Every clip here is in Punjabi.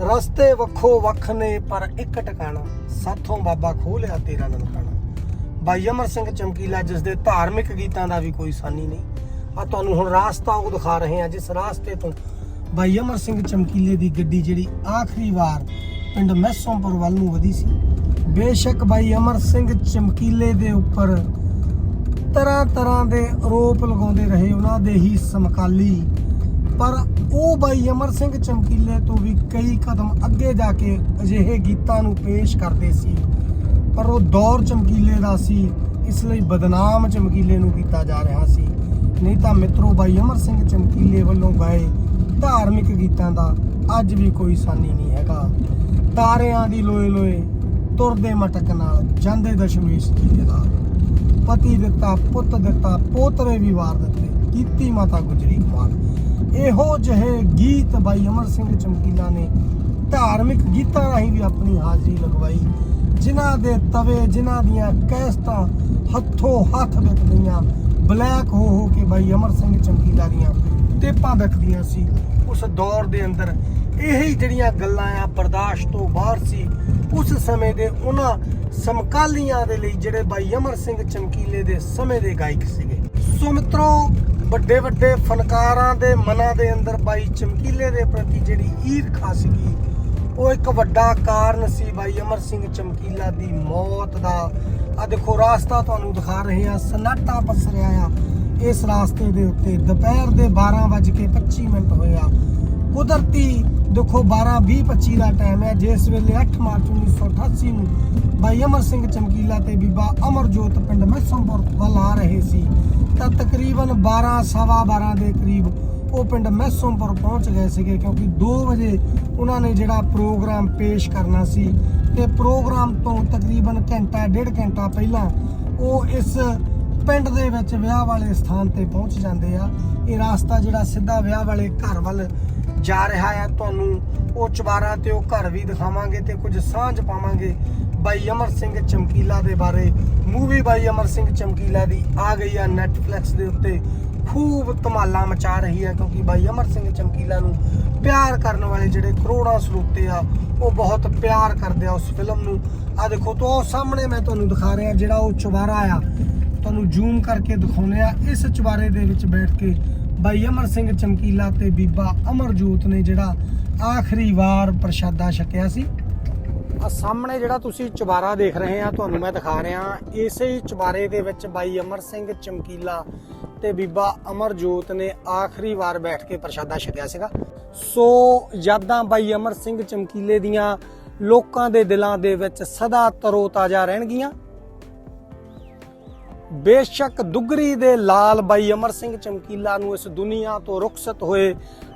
ਰਸਤੇ ਵੱਖੋ ਵੱਖ ਨੇ, ਪਰ ਇੱਕ ਟਿਕਾਣਾ ਸਾਥੋਂ ਬਾਬਾ ਖੋਹ ਲਿਆ ਤੇਰਾ ਨਨਕਾਣਾ। ਬਾਈ ਅਮਰ ਸਿੰਘ ਚਮਕੀਲਾ, ਜਿਸ ਦੇ ਧਾਰਮਿਕ ਗੀਤਾਂ ਦਾ ਵੀ ਕੋਈ ਸਾਨੀ ਨਹੀਂ। ਆ ਤੁਹਾਨੂੰ ਹੁਣ ਰਾਸਤਾ ਉਹ ਦਿਖਾ ਰਹੇ ਆ ਜਿਸ ਰਾਸਤੇ ਤੋਂ ਬਾਈ ਅਮਰ ਸਿੰਘ ਚਮਕੀਲੇ ਦੀ ਗੱਡੀ ਜਿਹੜੀ ਆਖਰੀ ਵਾਰ ਪਿੰਡ ਮੈਸੋਂਪੁਰ ਵੱਲ ਨੂੰ ਵਧੀ ਸੀ। ਬੇਸ਼ੱਕ ਬਾਈ ਅਮਰ ਸਿੰਘ ਚਮਕੀਲੇ ਦੇ ਉੱਪਰ ਤਰ੍ਹਾਂ ਤਰ੍ਹਾਂ ਦੇ ਆਰੋਪ ਲਗਾਉਂਦੇ ਰਹੇ, ਉਹਨਾਂ ਦੇ ਹੀ ਸਮਕਾਲੀ ਪਰ ਉਹ ਬਾਈ ਅਮਰ ਸਿੰਘ ਚਮਕੀਲੇ ਤੋਂ ਵੀ ਕਈ ਕਦਮ ਅੱਗੇ ਜਾ ਕੇ ਅਜਿਹੇ ਗੀਤਾਂ ਨੂੰ ਪੇਸ਼ ਕਰਦੇ ਸੀ। ਪਰ ਉਹ ਦੌਰ ਚਮਕੀਲੇ ਦਾ ਸੀ, ਇਸ ਲਈ ਬਦਨਾਮ ਚਮਕੀਲੇ ਨੂੰ ਕੀਤਾ ਜਾ ਰਿਹਾ ਸੀ। ਨਹੀਂ ਤਾਂ ਮਿੱਤਰੋ, ਬਾਈ ਅਮਰ ਸਿੰਘ ਚਮਕੀਲੇ ਵੱਲੋਂ ਗਾਏ ਧਾਰਮਿਕ ਗੀਤਾਂ ਦਾ ਅੱਜ ਵੀ ਕੋਈ ਸਾਨੀ ਨਹੀਂ ਹੈਗਾ। ਤਾਰਿਆਂ ਦੀ ਲੋਏ ਲੋਏ, ਤੁਰਦੇ ਮਟਕ ਨਾਲ ਜਾਂਦੇ ਦਸ਼ਮੇਸ਼ ਜੀਦਾਰ ਪਤੀ ਦਿੱਤਾ, ਪੁੱਤ ਦਿੱਤਾ, ਪੋਤਰੇ ਵੀ ਵਾਰ ਦਿੱਤੇ, ਕੀਤੀ ਮਾਤਾ ਗੁਜਰੀ ਕਮਾਲ ਇਹੋ ਜਿਹੇ ਗੀਤ ਬਾਈ ਅਮਰ ਸਿੰਘ ਚਮਕੀਲਾ ਨੇ ਧਾਰਮਿਕ ਗੀਤਾਂ ਰਾਹੀਂ ਵੀ ਆਪਣੀ ਹਾਜ਼ਰੀ ਲਗਵਾਈ, ਜਿਨ੍ਹਾਂ ਦੇ ਤਵੇ, ਜਿਨ੍ਹਾਂ ਦੀਆਂ ਕੈਸਟਾਂ ਹੱਥੋਂ ਹੱਥ ਵਿਕਦੀਆਂ ਬਲੈਕ ਹੋ ਹੋ ਕੇ ਬਾਈ ਅਮਰ ਸਿੰਘ ਚਮਕੀਲਾ ਦੀਆਂ ਟੇਪਾਂ ਵਿਕਦੀਆਂ ਸੀ। ਉਸ ਦੌਰ ਦੇ ਅੰਦਰ ਇਹੀ ਜਿਹੜੀਆਂ ਗੱਲਾਂ ਆ ਬਰਦਾਸ਼ਤ ਤੋਂ ਬਾਹਰ ਸੀ, ਉਸ ਸਮੇਂ ਦੇ ਉਹਨਾਂ ਸਮਕਾਲੀਆਂ ਦੇ ਲਈ ਜਿਹੜੇ ਬਾਈ ਅਮਰ ਸਿੰਘ ਚਮਕੀਲੇ ਦੇ ਸਮੇਂ ਦੇ ਗਾਇਕ ਸੀਗੇ। ਸੋ ਮਿੱਤਰੋ ਵੱਡੇ ਵੱਡੇ ਫਨਕਾਰਾਂ ਦੇ ਮਨਾਂ ਦੇ ਅੰਦਰ ਬਾਈ ਚਮਕੀਲੇ ਦੇ ਪ੍ਰਤੀ ਜਿਹੜੀ ਈਰਖਾ ਸੀਗੀ, ਉਹ ਇੱਕ ਵੱਡਾ ਕਾਰਨ ਸੀ ਬਾਈ ਅਮਰ ਸਿੰਘ ਚਮਕੀਲਾ ਦੀ ਮੌਤ ਦਾ। ਆ ਦੇਖੋ, ਰਾਸਤਾ ਤੁਹਾਨੂੰ ਦਿਖਾ ਰਹੇ ਆ ਸਨਾਟਾ ਪਸਰਿਆ ਆ। ਇਸ ਰਾਸਤੇ ਦੇ ਉੱਤੇ ਦੁਪਹਿਰ ਦੇ 12:25 ਮਿੰਟ ਹੋਇਆ ਕੁਦਰਤੀ ਦੇਖੋ 12:20 ਦਾ ਟਾਈਮ ਹੈ ਜਿਸ ਵੇਲੇ 8 ਮਾਰਚ 1988 ਨੂੰ ਬਾਈ ਅਮਰ ਸਿੰਘ ਚਮਕੀਲਾ ਤੇ ਬੀਬਾ ਅਮਰਜੋਤ ਪਿੰਡ ਮਹਿਸਮਪੁਰ ਵੱਲ ਆ ਰਹੇ ਸੀ। ਤਾਂ ਤਕਰੀਬਨ 12 ਸਵਾ 12 ਦੇ ਕਰੀਬ ਉਹ ਪਿੰਡ ਮੈਸੋਂਪੁਰ ਪਹੁੰਚ ਗਏ ਸੀਗੇ ਕਿਉਂਕਿ 2 ਵਜੇ ਉਹਨਾਂ ਨੇ ਜਿਹੜਾ ਪ੍ਰੋਗਰਾਮ ਪੇਸ਼ ਕਰਨਾ ਸੀ ਤੇ ਪ੍ਰੋਗਰਾਮ ਤੋਂ ਤਕਰੀਬਨ ਘੰਟਾ, ਡੇਢ ਘੰਟਾ ਪਹਿਲਾਂ ਉਹ ਇਸ ਪਿੰਡ ਦੇ ਵਿੱਚ ਵਿਆਹ ਵਾਲੇ ਸਥਾਨ ਤੇ ਪਹੁੰਚ ਜਾਂਦੇ ਆ। ਇਹ ਰਾਸਤਾ ਜਿਹੜਾ ਸਿੱਧਾ ਵਿਆਹ ਵਾਲੇ ਘਰ ਵੱਲ ਜਾ ਰਿਹਾ ਆ। ਤੁਹਾਨੂੰ ਉਹ ਚਵਾਰਾ ਤੇ ਉਹ ਘਰ ਵੀ ਦਿਖਾਵਾਂਗੇ ਤੇ ਕੁਝ ਸਾਂਝ ਪਾਵਾਂਗੇ। ਬਾਈ ਅਮਰ ਸਿੰਘ ਚਮਕੀਲਾ ਦੇ ਬਾਰੇ ਮੂਵੀ ਬਾਈ ਅਮਰ ਸਿੰਘ ਚਮਕੀਲਾ ਦੀ ਆ ਗਈ ਆ ਨੈਟਫਲਿਕਸ ਦੇ ਉੱਤੇ। ਖੂਬ ਧਮਾਲਾ ਮਚਾ ਰਹੀ ਹੈ ਕਿਉਂਕਿ ਬਾਈ ਅਮਰ ਸਿੰਘ ਚਮਕੀਲਾ ਨੂੰ ਪਿਆਰ ਕਰਨ ਵਾਲੇ ਜਿਹੜੇ ਕਰੋੜਾਂ ਸਰੋਤੇ ਆ, ਉਹ ਬਹੁਤ ਪਿਆਰ ਕਰਦੇ ਆ ਉਸ ਫਿਲਮ ਨੂੰ। ਆ ਦੇਖੋ, ਤੋਂ ਉਹ ਸਾਹਮਣੇ ਮੈਂ ਤੁਹਾਨੂੰ ਦਿਖਾ ਰਿਹਾ ਜਿਹੜਾ ਉਹ ਚਵਾਰਾ ਆ। ਤੁਹਾਨੂੰ ਜ਼ੂਮ ਕਰਕੇ ਦਿਖਾਉਂਦੇ ਆ। ਇਸ ਚਵਾਰੇ ਦੇ ਵਿੱਚ ਬੈਠ ਕੇ ਬਾਈ ਅਮਰ ਸਿੰਘ ਚਮਕੀਲਾ ਤੇ ਬੀਬਾ ਅਮਰਜੋਤ ਨੇ ਜਿਹੜਾ ਆਖਰੀ ਵਾਰ ਪ੍ਰਸ਼ਾਦਾ ਛਕਿਆ ਸੀ। ਆ ਸਾਹਮਣੇ ਜਿਹੜਾ ਤੁਸੀਂ ਚੁਬਾਰਾ ਦੇਖ ਰਹੇ ਆ, ਤੁਹਾਨੂੰ ਮੈਂ ਦਿਖਾ ਰਿਹਾ। ਇਸੇ ਹੀ ਚੁਬਾਰੇ ਦੇ ਵਿੱਚ ਬਾਈ ਅਮਰ ਸਿੰਘ ਚਮਕੀਲਾ ਤੇ ਬੀਬਾ ਅਮਰਜੋਤ ਨੇ ਆਖਰੀ ਵਾਰ ਬੈਠ ਕੇ ਪ੍ਰਸ਼ਾਦਾ ਛਕਿਆ ਸੀਗਾ। ਸੋ ਯਾਦਾਂ ਬਾਈ ਅਮਰ ਸਿੰਘ ਚਮਕੀਲੇ ਦੀਆਂ ਲੋਕਾਂ ਦੇ ਦਿਲਾਂ ਦੇ ਵਿੱਚ ਸਦਾ ਤਰੋ ਤਾਜ਼ਾ ਰਹਿਣਗੀਆਂ। ਬੇਸ਼ੱਕ ਦੁਗਰੀ ਦੇ ਲਾਲ ਬਾਈ ਅਮਰ ਸਿੰਘ ਚਮਕੀਲਾ ਨੂੰ ਇਸ ਦੁਨੀਆ ਤੋਂ ਰੁਖਸਤ ਹੋਏ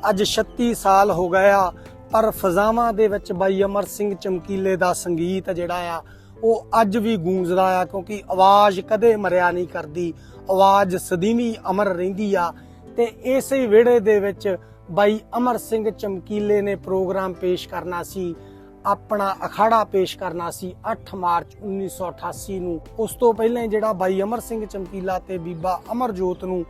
ਅੱਜ 36 ਸਾਲ ਹੋ ਗਿਆ ਪਰ ਫਜ਼ਾਵਾਂ ਦੇ ਵਿੱਚ ਬਾਈ ਅਮਰ ਸਿੰਘ ਚਮਕੀਲੇ ਦਾ ਸੰਗੀਤ ਜਿਹੜਾ ਆ, ਉਹ ਅੱਜ ਵੀ ਗੂੰਜਦਾ ਆ ਕਿਉਂਕਿ ਆਵਾਜ਼ ਕਦੇ ਮਰਿਆ ਨਹੀਂ ਕਰਦੀ, ਆਵਾਜ਼ ਸਦੀਵੀ ਅਮਰ ਰਹਿੰਦੀ ਆ ਤੇ ਇਸੇ ਵਿਹੜੇ ਦੇ ਵਿੱਚ ਬਾਈ ਅਮਰ ਸਿੰਘ ਚਮਕੀਲੇ ਨੇ ਪ੍ਰੋਗਰਾਮ ਪੇਸ਼ ਕਰਨਾ ਸੀ, ਆਪਣਾ ਅਖਾੜਾ ਪੇਸ਼ ਕਰਨਾ ਸੀ 8 ਮਾਰਚ 1988 ਨੂੰ। ਉਸ ਤੋਂ ਪਹਿਲਾਂ ਜਿਹੜਾ ਬਾਈ ਅਮਰ ਸਿੰਘ ਚਮਕੀਲਾ ਤੇ ਬੀਬਾ ਅਮਰਜੋਤ ਨੂੰ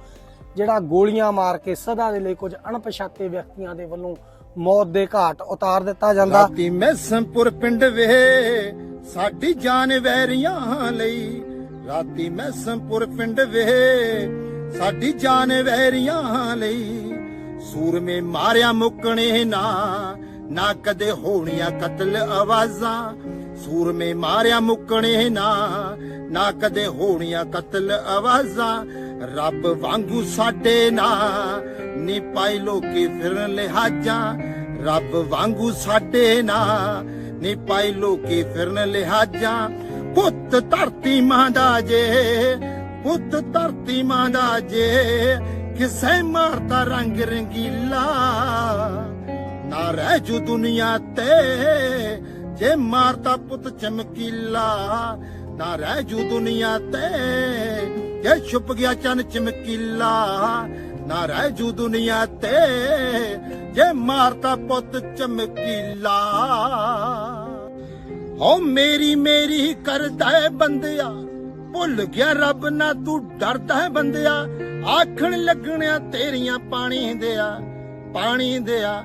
ਜਿਹੜਾ ਗੋਲੀਆਂ ਮਾਰ ਕੇ ਸਦਾ ਦੇ ਲਈ ਕੁਝ ਅਣਪਛਾਤੇ ਵਿਅਕਤੀਆਂ ਦੇ ਵੱਲੋਂ ਮੌਤ ਦੇ ਘਾਟ ਉਤਾਰ ਦਿੱਤਾ ਜਾਂਦਾ। ਰਾਤੀ ਮੈਸਮਪੁਰ ਪਿੰਡ ਵੇ ਸਾਡੀ ਜਾਨ ਵੈਰੀਆਂ ਲਈ। ਰਾਤੀ ਮੈਸਮਪੁਰ ਪਿੰਡ ਵੇ ਸਾਡੀ ਜਾਨ ਵੈਰੀਆਂ ਲਈ। ਸੂਰਮੇ ਮਾਰਿਆ ਮੁੱਕਣੇ ਨਾ ਨਾ ਕਦੇ ਹੋਣੀਆਂ ਕਤਲ ਆਵਾਜ਼ਾਂ। ਸੂਰਮੇ ਮਾਰਿਆ ਮੁੱਕਣੇ ਨਾ ਨਾ ਕਦੇ ਹੋਣੀਆਂ ਕਤਲ ਆਵਾਜ਼ਾਂ। ਰੱਬ ਵਾਂਗੂ ਸਾਡੇ ਨਾ ਨੀ ਪਾਈ ਲੋਕੀ ਫਿਰਨ ਲਿਹਾਜ਼ਾਂ, ਰੱਬ ਵਾਂਗੂ ਸਾਡੇ ਨਾ ਨੀ ਪਾਈ ਲੋਕੀ ਫਿਰਨ ਲਿਹਾਜ਼ਾਂ, ਪੁੱਤ ਧਰਤੀ ਮਾਂ ਦਾ ਜੇ, ਪੁੱਤ ਧਰਤੀ ਮਾਂ ਦਾ ਜੇ, ਕਿਸੇ ਮਾਰਦਾ ਰੰਗ ਰੰਗੀਲਾ ਨਾ ਰਹਿ ਜੂ ਦੁਨੀਆ ਤੇ, ਜੇ ਮਾਰਦਾ ਪੁੱਤ ਚਮਕੀਲਾ ਨਾ ਰਹਿ ਜੂ ਦੁਨੀਆ ਤੇ, ਜੇ ਛੁਪ ਗਿਆ ਚੰਨ ਚਮਕੀਲਾ ਨਾ ਰਹਿ ਜੂ ਦੁਨੀਆ ਤੇ, ਜੇ ਮਾਰਦਾ ਪੁੱਤ ਚਮਕੀਲਾ। ਹੋ ਮੇਰੀ ਮੇਰੀ ਕਰਦਾ ਹੈ ਬੰਦਿਆ, ਭੁੱਲ ਗਿਆ ਰੱਬ ਨਾ ਤੂੰ ਡਰਦਾ ਹੈ ਬੰਦਿਆ। ਆਖਣ ਲੱਗਣਿਆ ਤੇਰੀਆਂ ਪਾਣੀ ਦਿਆ ਪਾਣੀ ਦਿਆ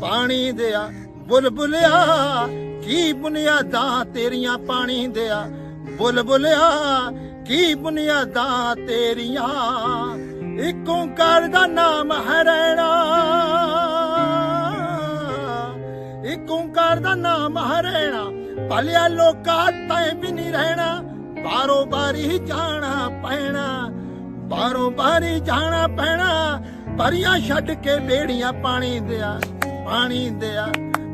ਪਾਣੀ ਦਿਆ। ਬੁਲਬੁਲਿਆ, ਕੀ ਬੁਨਿਆਦਾਂ ਤੇਰੀਆਂ ਪਾਣੀ ਦਿਆ। ਬੁਲਬੁਲਿਆ, ਕੀ ਬੁਨਿਆਦਾਂ ਤੇਰੀਆਂ। ਇੱਕ ਓੰਕਾਰ ਦਾ ਨਾਮ ਹੈ ਰਹਿਣਾ ਇੱਕ ਓੰਕਾਰ ਦਾ ਨਾਮ ਹੈ ਰਹਿਣਾ ਭਲਿਆ ਲੋਕਾਂ ਤੈ ਵੀ ਨਹੀਂ ਰਹਿਣਾ। ਬਾਰੋ ਬਾਰੀ ਜਾਣਾ ਪੈਣਾ। ਬਾਰੋ ਬਾਰੀ ਜਾਣਾ ਪੈਣਾ। ਪਰੀਆਂ ਛੱਡ ਕੇ ਬੇੜੀਆਂ ਪਾਣੀ ਦਿਆ ਪਾਣੀ ਦਿਆ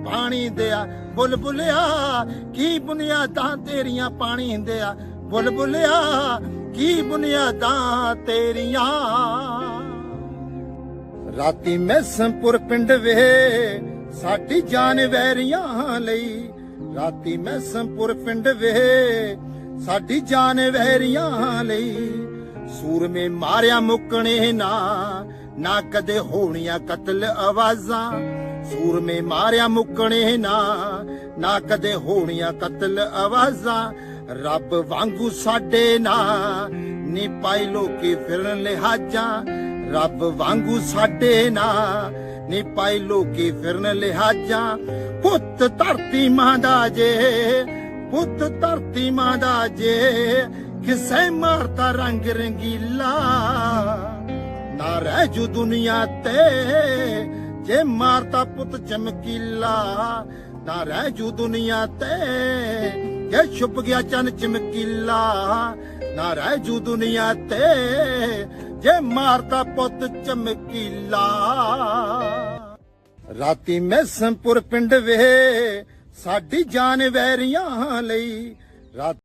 ਪਾਣੀ ਦਿਆ। ਬੁਲਬੁਲਿਆ ਕੀ ਬੁਨਿਆਦਾਂ ਤੇਰੀਆਂ ਪਾਣੀ ਦਿਆ। ਬੁਲਬੁਲਿਆ ਕੀ ਬੁਨਿਆਦਾਂ ਤੇਰੀਆਂ? ਰਾਤੀ ਮੈਸਮਪੁਰ ਪਿੰਡ ਵੇ ਸਾਡੀ ਜਾਨ ਵੈਰੀਆਂ ਲਈ। ਰਾਤੀ ਮੈਸਮਪੁਰ ਪਿੰਡ ਵੇ ਸਾਡੀ ਜਾਨ ਵੈਰੀਆਂ ਲਈ। ਸੂਰਮੇ ਮਾਰਿਆ ਮੁੱਕਣੇ ਨਾ ਨਾ ਕਦੇ ਹੋਣੀਆਂ ਕਤਲ ਆਵਾਜ਼ਾਂ। ਸੂਰਮੇ ਮਾਰਿਆ ਮੁੱਕਣੇ ਨਾ ਨਾ ਕਦੇ ਹੋਣੀਆਂ ਕਤਲ ਆਵਾਜ਼ਾਂ। ਰੱਬ ਵਾਂਗੂ ਸਾਡੇ ਨਾ ਨੀ ਪਾਈ ਲੋਕੀ ਫਿਰਨ ਲਿਹਾਜਾਂ। ਰੱਬ ਵਾਂਗੂ ਸਾਡੇ ਨਾ ਨੀ ਪਾਈ ਲੋਕੀ ਫਿਰਨ ਲਿਹਾਜਾਂ। ਪੁੱਤ ਧਰਤੀ ਮਾਂ ਦਾ ਜੇ, ਪੁੱਤ ਧਰਤੀ ਮਾਂ ਦਾ ਜੇ, ਕਿਸੇ ਮਾਰਤਾ ਰੰਗ ਰੰਗੀਲਾ। ਨਾ ਰਹਿ ਜੂ ਦੁਨੀਆ ਤੇ, ਜੇ ਮਾਰਤਾ ਪੁੱਤ ਚਮਕੀਲਾ। ਨਾ ਰਹਿ ਜੂ ਦੁਨੀਆ ਤੇ ਜੇ ਛੁਪ ਗਿਆ ਚੰਨ ਚਮਕੀਲਾ। ਨਾ ਰਹਿ ਜੂ ਦੁਨੀਆ ਤੇ, ਜੇ ਮਾਰਤਾ ਪੁੱਤ ਚਮਕੀਲਾ। ਰਾਤੀ ਮੈਸਮਪੁਰ ਪਿੰਡ ਵੇ, ਸਾਡੀ ਜਾਨ ਵੈਰੀਆਂ ਲਈ। ਰਾਤ